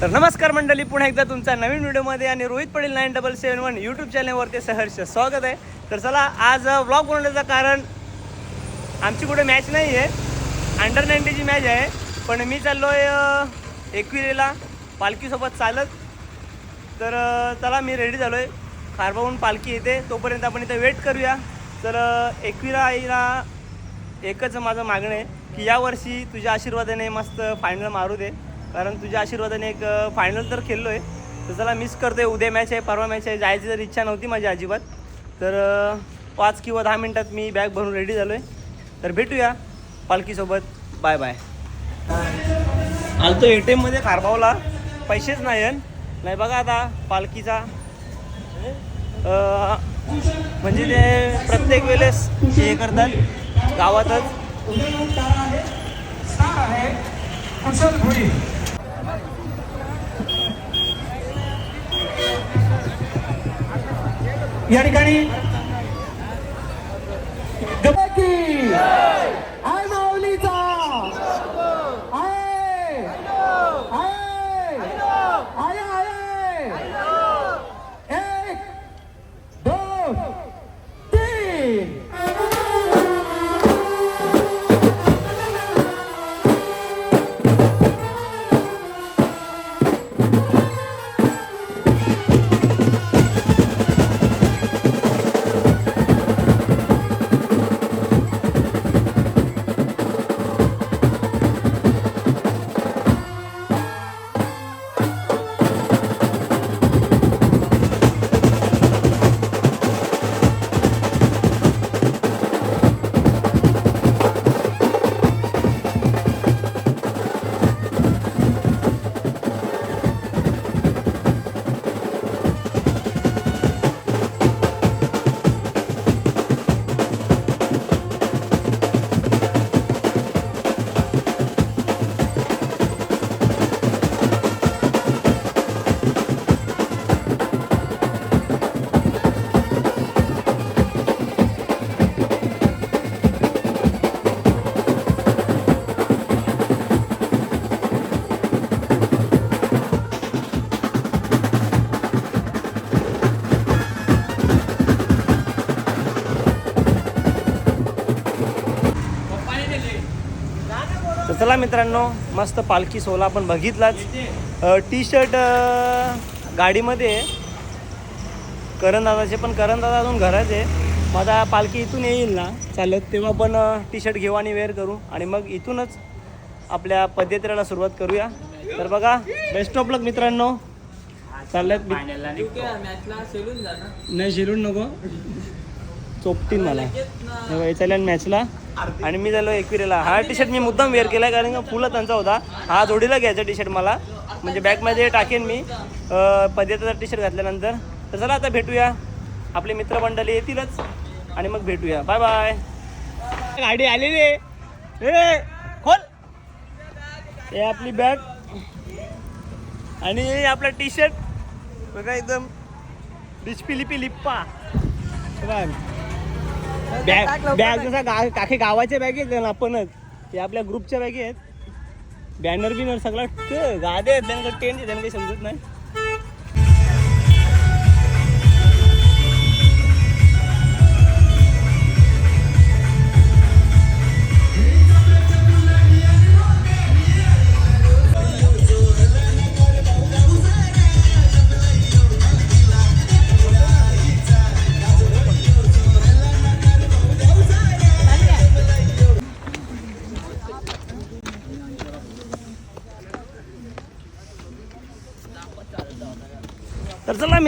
तर नमस्कार मंडळी पुन्हा एकदा तुमच्या नवीन व्हिडिओमध्ये आणि Rohit Patel nine double seven one YouTube चॅनलवरती सहर्ष स्वागत आहे. तर चला आज ब्लॉग बनवण्याचं कारण आमची कुठे मॅच नाही आहे. अंडर नाईन्टीची मॅच आहे. पण मी चाललो आहे एकविरेला. पालखीसोबत चालत. तर चला मी रेडी झालो आहे खारबाहून पालखी येते. तोपर्यंत आपण इथं वेट करूया. तर एकविरा आईला एकच माझं मागणं आहे की यावर्षी तुझ्या आशीर्वादाने मस्त फायनल मारू दे. कारण तुझ्या आशीर्वादाने एक फायनल तर खेळलो आहे तर चला मिस करतोय. उद्या मॅच आहे परवा मॅच आहे. जायची तर इच्छा नव्हती माझी अजिबात. तर पाच किंवा दहा मिनटात मी बॅग भरून रेडी झालो आहे तर भेटूया पालखीसोबत. बाय बाय आलतो ए टी एममध्ये खारबावला. पैसेच नाही नाही बघा आता पालखीचा. म्हणजे ते प्रत्येक वेळेस हे करतात. गावातच. या ठिकाणी. गबाकी आय. आय. आय आय आय. एक दोन. तर चला मित्रांनो मस्त पालखी सोहळा आपण बघितलाच. टी शर्ट गाडीमध्ये आहे. करण दादाचे पण करण दादा अजून घरात आहे. मग आता पालखी इथून येईल ना? चालत तेव्हा पण टी शर्ट घेऊ आणि वेअर करू. आणि मग इथूनच आपल्या पदयात्रेला सुरुवात करूया. तर बघा बेस्ट ऑफ लक मित्रांनो. चालल्यात मी- नाही शिरून नको. चोपतील मला. इटालियन मॅचला आणि मी झालो एकविरेला. हा टी शर्ट मी मुद्दाम वेअर केला कारण का फुलं त्यांचा होता. हा जोडीला घ्यायचा टी शर्ट मला. म्हणजे बॅगमध्ये टाकेन मी. पदयात्रा टी शर्ट घातल्यानंतर. तर चला आता भेटूया. आपले मित्रमंडळी येतीलच. आणि मग भेटूया. बाय बाय गाडी आलेली आहे. खोल. हे आपली बॅग आणि आपला टी शर्ट बघा एकदम. लिचपी लिप्पा बघा. बॅग बॅग जसा गा काखे गावाच्या बॅग आहेत ना आपणच. ते आपल्या ग्रुपच्या बॅग आहेत. बॅनर बिनर सगळं गादे आहेत त्यांना टेंट त्यांना काही समजत नाही.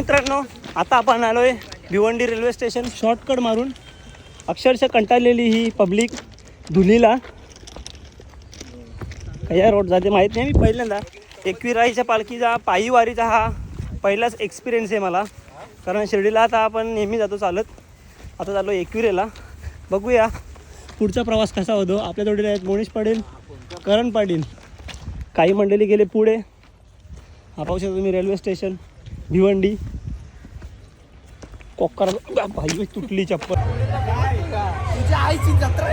मित्रांनो आता आपण आलो आहे भिवंडी रेल्वे स्टेशन. शॉर्टकट मारून अक्षरशः कंटाळलेली ही पब्लिक धुलीला या रोड जाते माहीत नाही मी पहिल्यांदा. एकविराईच्या पालखीचा पायीवारीचा हा पहिलाच एक्सपिरियन्स आहे मला. कारण शिर्डीला आता आपण नेहमी जातो चालत. आता चाललो एकविरेला. बघूया पुढचा प्रवास कसा होतो. आपल्या जोडीला आहेत मोनीश पाटील करण पाटील. काही मंडळी गेले पुढे. हा पाहू शकतो तुम्ही रेल्वे स्टेशन. भिवंडी. कोकर भाई तुटली चप्पल. तुझ्या आईची जत्रा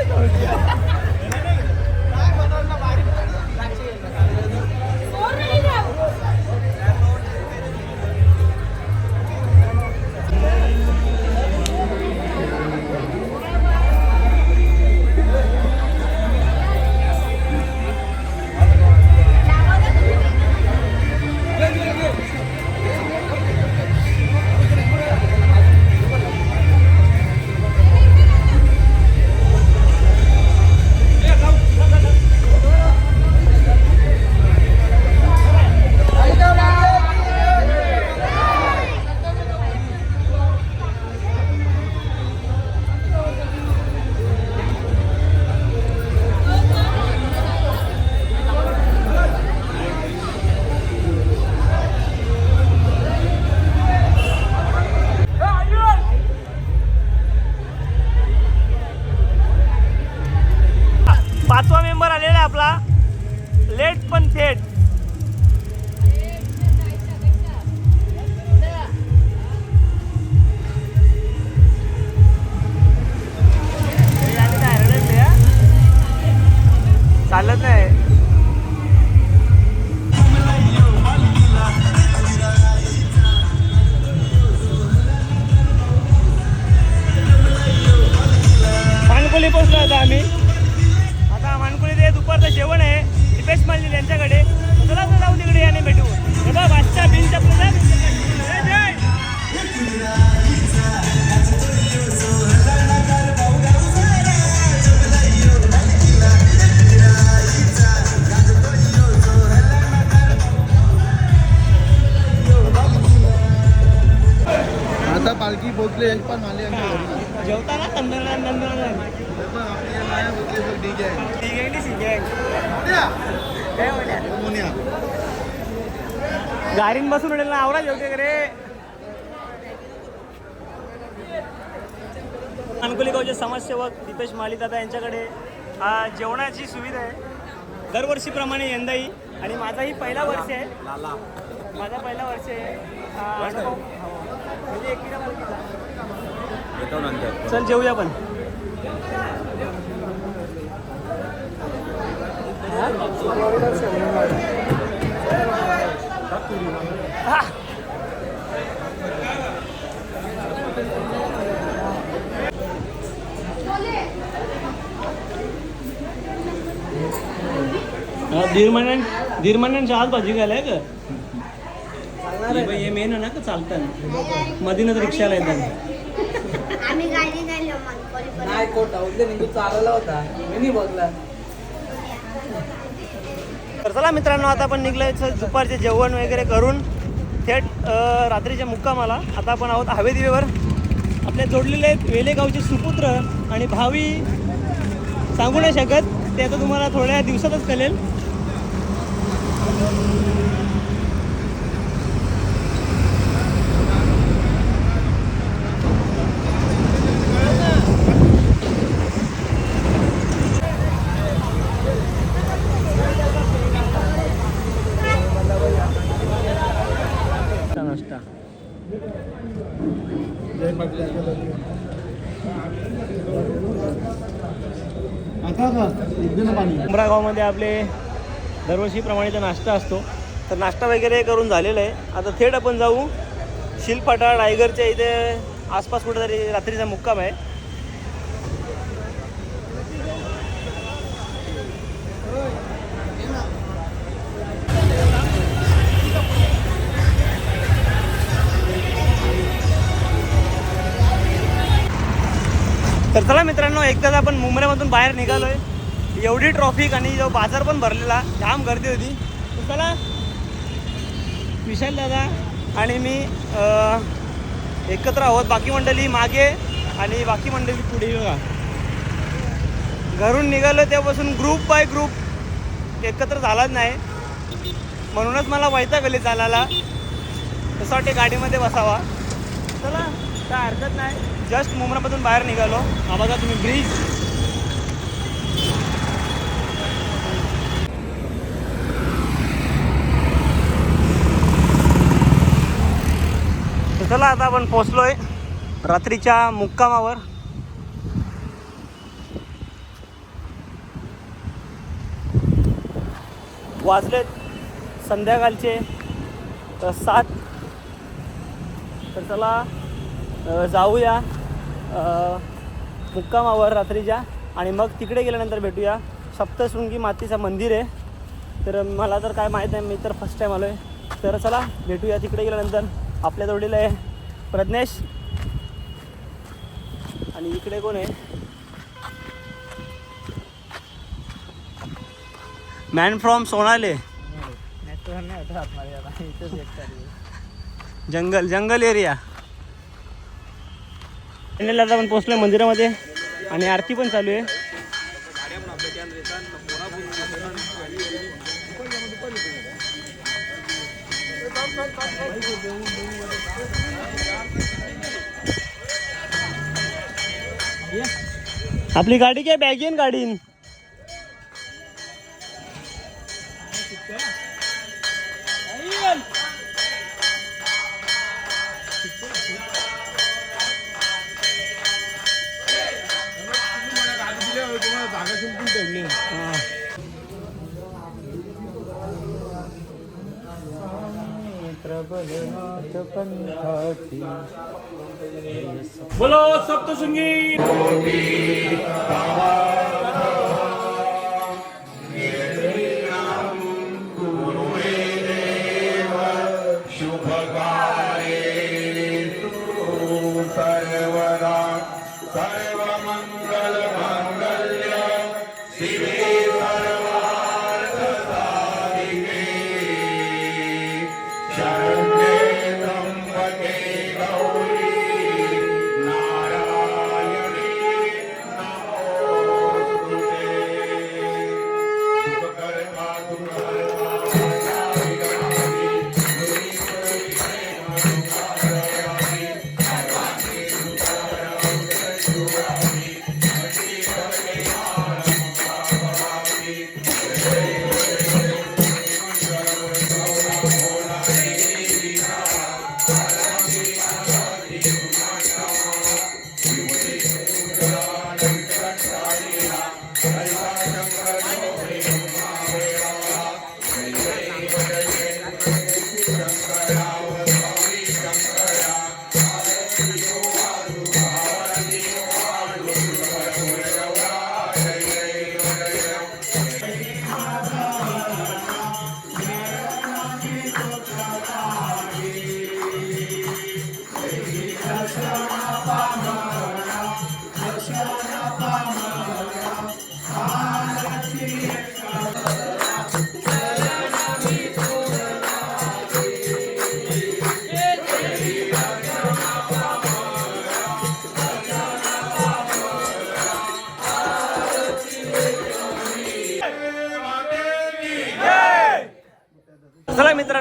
पोहोचले एक पण आले जेवताना नंदन नंदन ते पण आपली नाही पोहोचले तर ठीक आहे. ठीक ठीक. गाडीन बसून उडेल ना आवरा जेवते का रे अनकुली गावचे समाजसेवक दीपेश माली दादा यांच्याकडे आ, जेवणाची सुविधा आहे. दरवर्षीप्रमाणे यंदाही आणि माझाही पहिला वर्ष आहे. माझा पहिला वर्ष आहे. आ, अनुभव. चल जेवूया पण दीड महिन्यां दीड महिन्यांच्या आज भाजी घ्यायला आहे का हे मेन ना का चालतं मधीनच रिक्षाला येतात. आम्ही गाडी नाही मग नाही कोटा उद्या निघू चालवला होता. मी नाही बघला तर चला मित्रांनो आता आपण निघलोय दुपारचे जेवण वगैरे करून. थेट रात्रीच्या मुक्कामाला. आता आपण आहोत हवेदिवेवर आपल्या जोडलेले आहेत वेलेगावचे सुपुत्र आणि भावी. सांगू नाही शकत. ते आता तुम्हाला थोड्या दिवसातच कळेल नाश्ता आता उमरा आपले दरवर्षीप्रमाणे नाश्ता असतो. तर नाश्ता वगैरे करून झालेला आहे. आता थेट आपण जाऊ शिलपाटा टायगरच्या इथे आसपास कुठेतरी रात्रीचा मुक्काम आहे. तर चला मित्रांनो एकदाच आपण मुंबईमधून बाहेर निघालोय. एवढी ट्रॉफिक आणि जो बाजार पण भरलेला जाम गर्दी होती. तर चला विशाल दादा आणि मी एकत्र आहोत. बाकी मंडळी मागे आणि बाकी मंडळी पुढे. बघा. घरून निघालो तेव्हापासून ग्रुप बाय ग्रुप एकत्र झालाच नाही. म्हणूनच मला वैताग गली चालायला. तसं वाटते गाडीमध्ये बसावा. चला काय हरकत नाही. जस्ट मुंबईमधून बाहेर निघालो. हा बघा तुम्ही ब्रिज तर चला आता आपण पोचलोय रात्रीच्या मुक्कामावर. वाजलेत संध्याकाळचे सात. तर चला जाऊया. मुक्कामावर रात्रीच्या. आणि मग तिकडे गेल्यानंतर भेटूया. सप्तशृंगी मातीचं मंदिर आहे. तर मला तर काय माहीत नाही मी तर फर्स्ट टाईम आलो आहे तर चला भेटूया तिकडे गेल्यानंतर. आपल्या जोडीला आहे प्रज्ञेश. आणि इकडे कोण आहे? Man from Sonale. Jungle jungle area आता आपण पोचलोय मंदिरामध्ये आणि आरती पण चालू आहे. आपली गाडी काय बॅगीन गाडीन. बोलो सप्तशृंगी। सर्वदा सर्वमङ्गल माङ्गल्य शिवे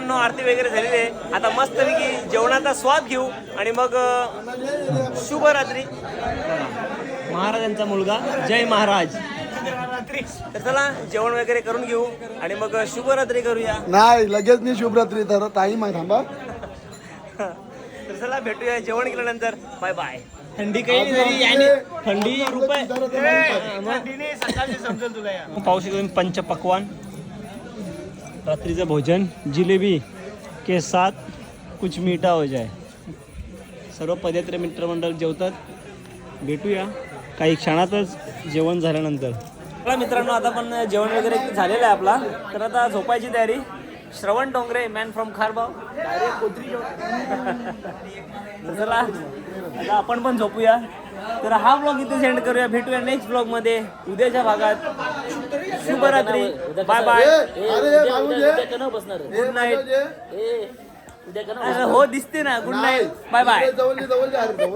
मित्रांनो आरती वगैरे झालेली आहे. आता मस्तपैकी जेवणाचा स्वाद घेऊ आणि मग शुभरात्री. महाराजांचा मुलगा जय महाराज. तर चला जेवण वगैरे करून घेऊ आणि मग शुभरात्री करूया. नाही लगेच नाही शुभरात्री तर टाईम आहे थांबा. तर चला भेटूया जेवण केल्यानंतर. बाय बाय थंडी काही नाही याने थंडी रुपये समजेल तुला पाहू शकतो तुम्ही पंचपक्वान. रात्रीचं भोजन जिलेबी के साथ कुछ मीठा हो जाय सर्व पदयात्रा मित्रमंडळ जेवतात। भेटूया। काही क्षणातच जेवण झाल्यानंतर। चला मित्रांनो आता पण जेवण वगैरे झालेलं आहे आपला. तर आता झोपायची तयारी. श्रवण डोंगरे मॅन फ्रॉम खारबाव. चला आता आपण पण झोपूया. तर हा ब्लॉग इथे सेंड करूया. भेटूया नेक्स्ट ब्लॉगमध्ये. उद्याच्या भागात. शुभरात्री. Bye bye. Good night. हो दिसते ना. Good night. Bye bye. जवळ जवळ